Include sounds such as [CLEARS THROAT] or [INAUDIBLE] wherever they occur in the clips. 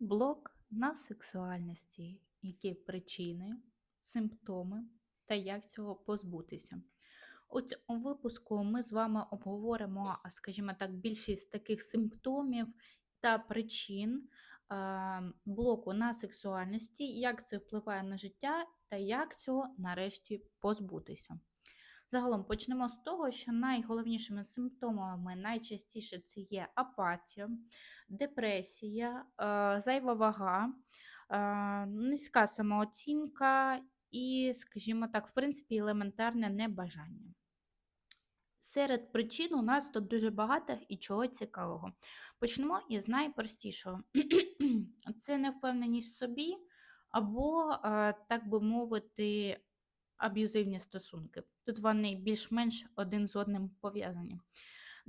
Блок на сексуальності, які причини, симптоми та як цього позбутися. У цьому випуску ми з вами обговоримо, скажімо так, більшість таких симптомів та причин блоку на сексуальності, як це впливає на життя та як цього нарешті позбутися. Загалом почнемо з того, що найголовнішими симптомами найчастіше це є апатія, депресія, е, зайва вага, е, низька самооцінка і, скажімо так, в принципі, елементарне небажання. Серед причин у нас тут дуже багато і чого цікавого. Почнемо із найпростішого: [CLEARS THROAT] це невпевненість в собі, або, е, так би мовити, аб'юзивні стосунки. Тут вони більш-менш один з одним пов'язані.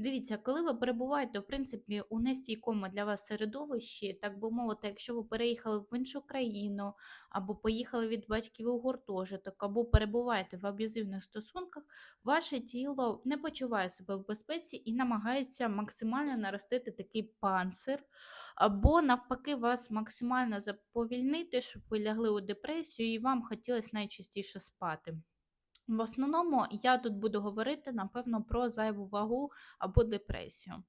Дивіться, коли ви перебуваєте, в принципі, у нестійкому для вас середовищі, так би мовити, якщо ви переїхали в іншу країну, або поїхали від батьків у гуртожиток, або перебуваєте в аб'юзивних стосунках, ваше тіло не почуває себе в безпеці і намагається максимально наростити такий панцир, або навпаки, вас максимально заповільнити, щоб ви лягли у депресію і вам хотілося найчастіше спати. В основному я тут буду говорити, напевно, про зайву вагу або депресію.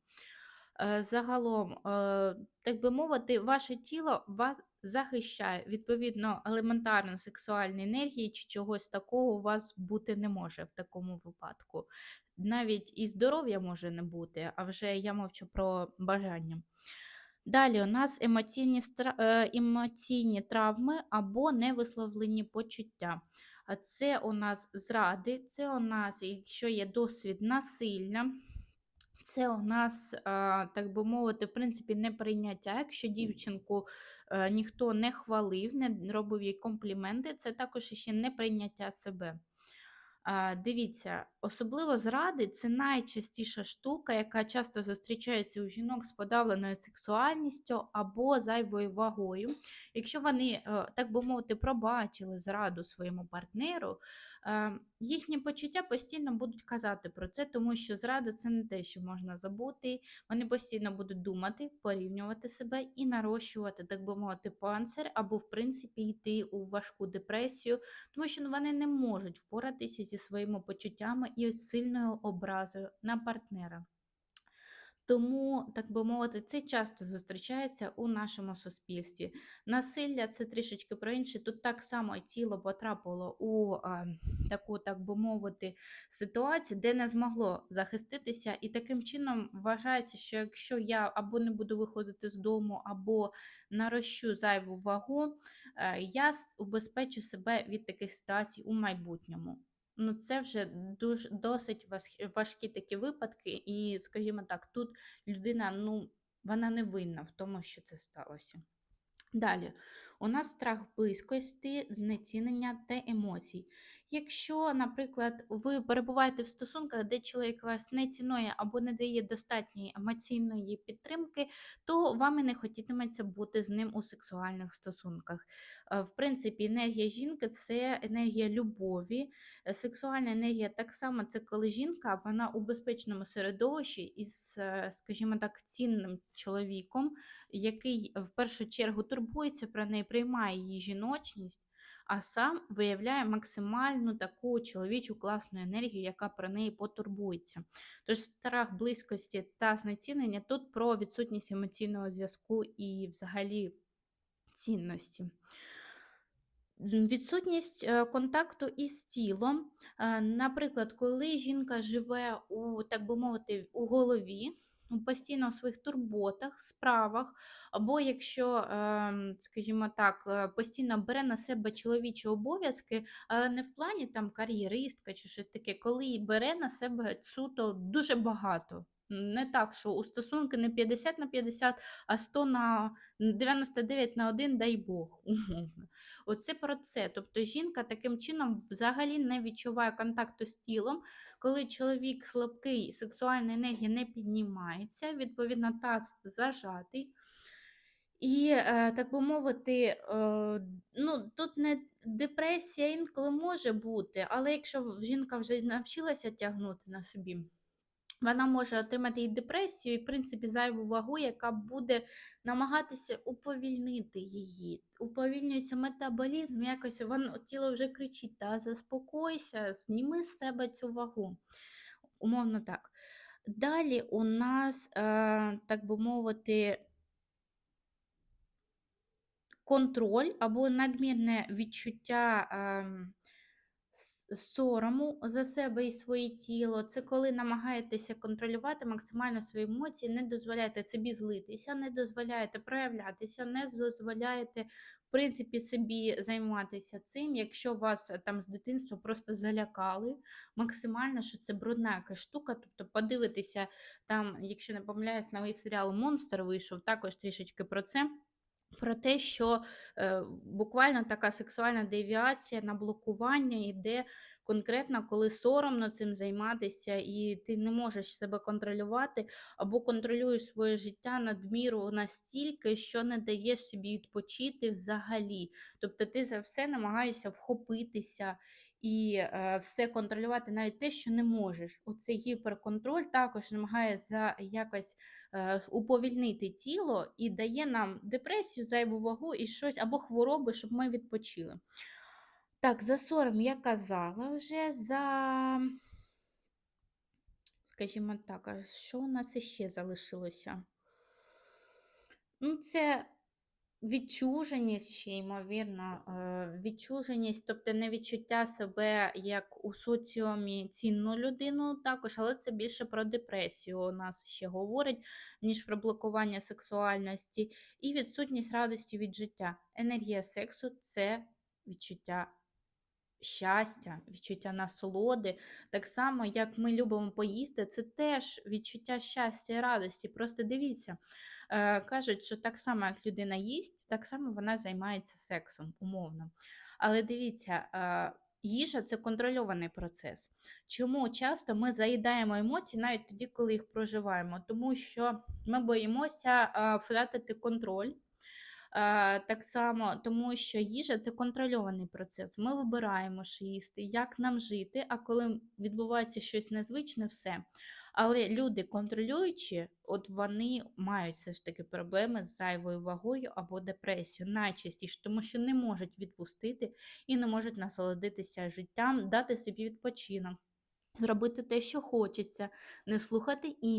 Е, Загалом, е, так би мовити, ваше тіло вас захищає. Відповідно, елементарно сексуальної енергії чи чогось такого у вас бути не може в такому випадку. Навіть і здоров'я може не бути, а вже я мовчу про бажання. Далі у нас емоційні, е, емоційні травми або невисловлені почуття. Це у нас зради, це у нас, якщо є досвід насилля, це у нас, так би мовити, в принципі, неприйняття. Якщо дівчинку е, ніхто не хвалив, не робив їй компліменти, це також ще неприйняття себе. Дивіться, особливо зради це найчастіша штука, яка часто зустрічається у жінок з подавленою сексуальністю або зайвою вагою. Якщо вони, е, так би мовити, пробачили зраду своєму партнеру, е, їхні почуття постійно будуть казати про це, тому що зрада це не те, що можна забути. Вони постійно будуть думати, порівнювати себе і нарощувати, так би мовити, панцир, або, в принципі, йти у важку депресію, тому що ну, вони не можуть впоратися зі своїми почуттями і сильною образою на партнера. Тому, так би мовити, це часто зустрічається у нашому суспільстві. Насилля це трішечки про інше. Тут так само тіло потрапило у а, таку, так би мовити, ситуацію, де не змогло захиститися, і таким чином вважається, що якщо я або не буду виходити з дому, або нарощу зайву вагу, е, я убезпечу себе від таких ситуацій у майбутньому. Ну, це вже дуже досить важкі такі випадки, і, скажімо так, тут людина, ну, вона не винна в тому, що це сталося. Далі, у нас страх близькості, знецінення та емоцій. Якщо, наприклад, ви перебуваєте в стосунках, де чоловік вас не цінує або не дає достатньої емоційної підтримки, то вам і не хотітиметься бути з ним у сексуальних стосунках. Е, В принципі, енергія жінки це енергія любові. Е, Сексуальна енергія так само це коли жінка вона у безпечному середовищі із, е, скажімо так, цінним чоловіком, який в першу чергу турбується про неї, приймає її жіночність, а сам виявляє максимальну таку чоловічу класну енергію, яка про неї потурбується. Тож страх близькості та знецінення тут про відсутність емоційного зв'язку і взагалі цінності. Відсутність е, контакту із тілом. Е, Наприклад, коли жінка живе у, так би мовити, у голові, постійно у своїх турботах, справах, або якщо, ем, скажімо так, е, постійно бере на себе чоловічі обов'язки, але не в плані там кар'єристка чи щось таке, коли бере на себе суто дуже багато. Не так, що у стосунки не 50 на 50, а 100 на 99 на 1, дай Бог, [LAUGHS] умовно. Оце про це. Тобто жінка таким чином взагалі не відчуває контакту з тілом. Коли чоловік слабкий, сексуальна енергія не піднімається, відповідно, таз зажатий. І, е, так би мовити, е, ну, тут не депресія інколи може бути, але якщо жінка вже навчилася тягнути на собі Вона може отримати і депресію, і, в принципі, зайву вагу, яка буде намагатися уповільнити її. Уповільнюється метаболізм, якось воно тіло вже кричить: та заспокойся, зніми з себе цю вагу. Умовно так. Далі у нас, е, так би мовити, контроль або надмірне відчуття ем, сорому за себе і своє тіло. Це коли намагаєтеся контролювати максимально свої емоції, не дозволяєте собі злитися, не дозволяєте проявлятися, не дозволяєте, в принципі, собі займатися цим, якщо вас е, там з дитинства просто залякали максимально, що це брудна якась штука. Тобто подивитися там, якщо не помиляюсь, новий серіал Монстр вийшов, також трішечки про це. Про те, що е, буквально така сексуальна девіація на блокування йде конкретно, коли соромно цим займатися, і ти не можеш себе контролювати, або контролюєш своє життя надміру настільки, що не даєш собі відпочити взагалі. Тобто ти за все намагаєшся вхопитися і е, все контролювати, навіть те, що не можеш. Оцей гіперконтроль також намагає за якось е, уповільнити тіло і дає нам депресію, зайву вагу і щось або хвороби, щоб ми відпочили. Так, за сором я казала вже за, скажімо так, а що у нас іще залишилося? Ну, це відчуженість ще, ймовірно, е, відчуженість, тобто не відчуття себе як у соціумі цінну людину також, але це більше про депресію у нас ще говорить, ніж про блокування сексуальності, і відсутність радості від життя. Енергія сексу це відчуття щастя, відчуття насолоди. Так само, як ми любимо поїсти, це теж відчуття щастя і радості. Просто дивіться, е, кажуть, що так само, як людина їсть, так само вона займається сексом, умовно. Але дивіться, е, їжа це контрольований процес. Чому часто ми заїдаємо емоції навіть тоді, коли їх проживаємо? Тому що ми боїмося е, втратити контроль. Е, так само, тому що їжа це контрольований процес. Ми вибираємо, що їсти, як нам жити, а коли відбувається щось незвичне, все. Але люди, контролюючі, от вони мають все ж таки проблеми з зайвою вагою або депресією найчастіше, тому що не можуть відпустити і не можуть насолодитися життям, дати собі відпочинок. Зробити те, що хочеться, не слухати інших.